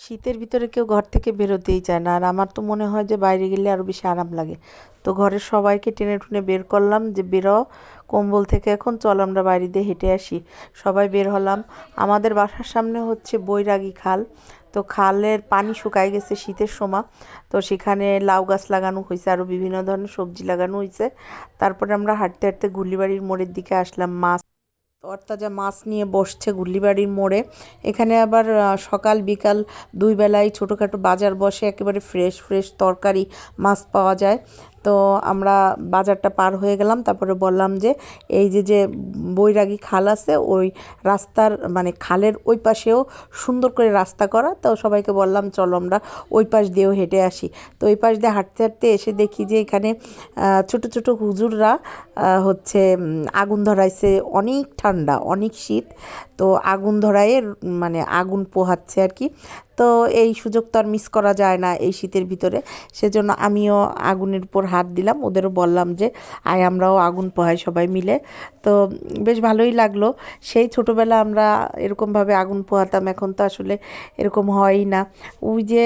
শীতের ভিতরে কেউ ঘর থেকে বেরোতেই চায় না। আর আমার তো মনে হয় যে বাইরে গেলে আরও বেশি আরাম লাগে। তো ঘরের সবাইকে টেনে টুনে বের করলাম যে, বেরো, কম্বল থেকে এখন চল, আমরা বাইরে দিয়ে হেঁটে আসি। সবাই বের হলাম। আমাদের বাসার সামনে হচ্ছে বৈরাগী খাল। তো খালের পানি শুকায় গেছে শীতের সময়। তো সেখানে লাউ গাছ লাগানো হয়েছে আরও বিভিন্ন ধরনের সবজি লাগানো হয়েছে। তারপরে আমরা হাঁটতে হাঁটতে গুলিবাড়ির মোড়ের দিকে আসলাম। মাছ তরতাজা মাছ নিয়ে বসছে গুল্লিবাড়ির মোড়ে। এখানে আবার সকাল বিকাল দুই বেলায় ছোটোখাটো বাজার বসে, একেবারে ফ্রেশ ফ্রেশ তরকারি মাছ পাওয়া যায়। তো আমরা বাজারটা পার হয়ে গেলাম, তারপরে বললাম যে এই যে যে বৈরাগী খাল আছে, ওই রাস্তার মানে খালের ওই পাশেও সুন্দর করে রাস্তা করা, তো সবাইকে বললাম চলো আমরা ওই পাশ দিয়েও হেঁটে আসি। তো ওই পাশ দিয়ে হাঁটতে হাঁটতে এসে দেখি যে এখানে ছোট ছোট হুজুররা হচ্ছে আগুন ধরাইছে, অনেক ঠান্ডা, অনেক শীত, তো আগুন ধরায়ে মানে আগুন পোহাচ্ছে আর কি। তো এই সুযোগ তো আর মিস করা যায় না এই শীতের ভিতরে। সেজন্য আমিও আগুনের উপর হাত দিলাম। ওদেরও বললাম যে, আয় আমরাও আগুন পোহাই সবাই মিলে। তো বেশ ভালোই লাগল। সেই ছোটোবেলা আমরা এরকমভাবে আগুন পোহাতাম, এখন তো আসলে এরকম হয়ই না। ওই যে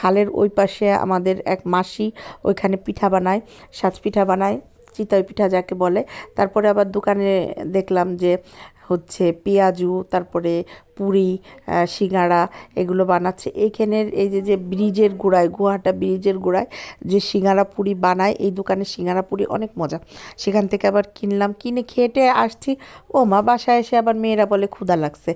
খালের ওই পাশে আমাদের এক মাসি ওইখানে পিঠা বানায় সাজ পিঠা বানায়, চিতই পিঠা যাকে বলে। তারপরে আবার দোকানে দেখলাম যে হচ্ছে পেঁয়াজু, তারপরে পুরি সিঙ্গাড়া এগুলো বানাচ্ছে। এইখানের এই যে যে ব্রিজের গোড়ায় গুয়াহাটা ব্রিজের গোড়ায় যে সিঙ্গাড়া পুরি বানায়, এই দোকানে সিঙ্গাড়া পুরি অনেক মজা। সেখান থেকে আবার কিনলাম, কিনে খেটে আসছি। ও মা, বাসায় এসে আবার মেয়েরা বলে ক্ষুধা লাগছে।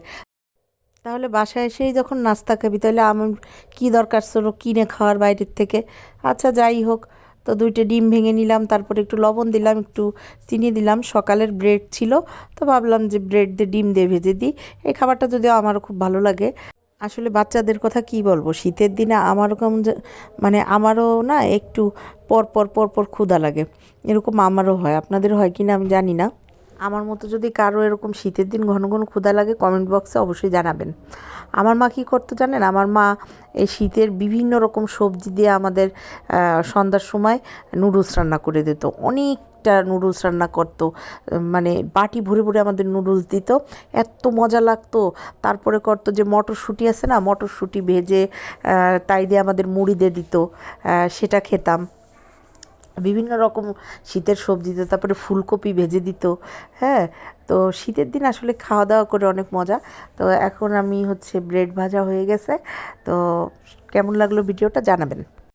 তাহলে বাসায় এসেই যখন নাস্তা খাবি, তাহলে আমার কী দরকার ছিল কিনে খাওয়ার বাইরের থেকে? আচ্ছা যাই হোক। তো দুইটা ডিম ভেঙে নিলাম, তারপর একটু লবণ দিলাম, একটু চিনি দিলাম, সকালের ব্রেড ছিল। তো ভাবলাম যে ব্রেড দিয়ে ডিম দিয়ে ভেজে দিই। এই খাবারটা যদিও আমারও খুব ভালো লাগে। আসলে বাচ্চাদের কথা কি বলব? শীতের দিনে আমারও কেমন মানে আমারও না একটু পর পর পর পর ক্ষুধা লাগে। এরকম আমারও হয়। আপনাদের হয় কি না আমি জানি না। আমার মতো যদি কারও এরকম শীতের দিন ঘন ঘন ক্ষুধা লাগে কমেন্ট বক্সে অবশ্যই জানাবেন। আমার মা কী করতো জানেন? আমার মা এই শীতের বিভিন্ন রকম সবজি দিয়ে আমাদের সন্ধ্যার সময় নুডলস রান্না করে দিত। অনেকটা নুডলস রান্না করতো। মানে বাটি ভরে ভরে আমাদের নুডলস দিত। এত মজা লাগতো। তারপরে করতো যে মটরশুঁটি আছে না, মটরশুঁটি ভেজে তাই দিয়ে আমাদের মুড়ি দিয়ে দিত। সেটা খেতাম। বিভিন্ন রকম শীতের সবজি দিত, তারপরে ফুলকপি ভেজে দিত হ্যাঁ? তো শীতের দিন আসলে খাওয়া দাওয়া করে অনেক মজা। তো এখন আমি হচ্ছে ব্রেড ভাজা হয়ে গেছে। তো কেমন লাগল ভিডিওটা জানাবেন।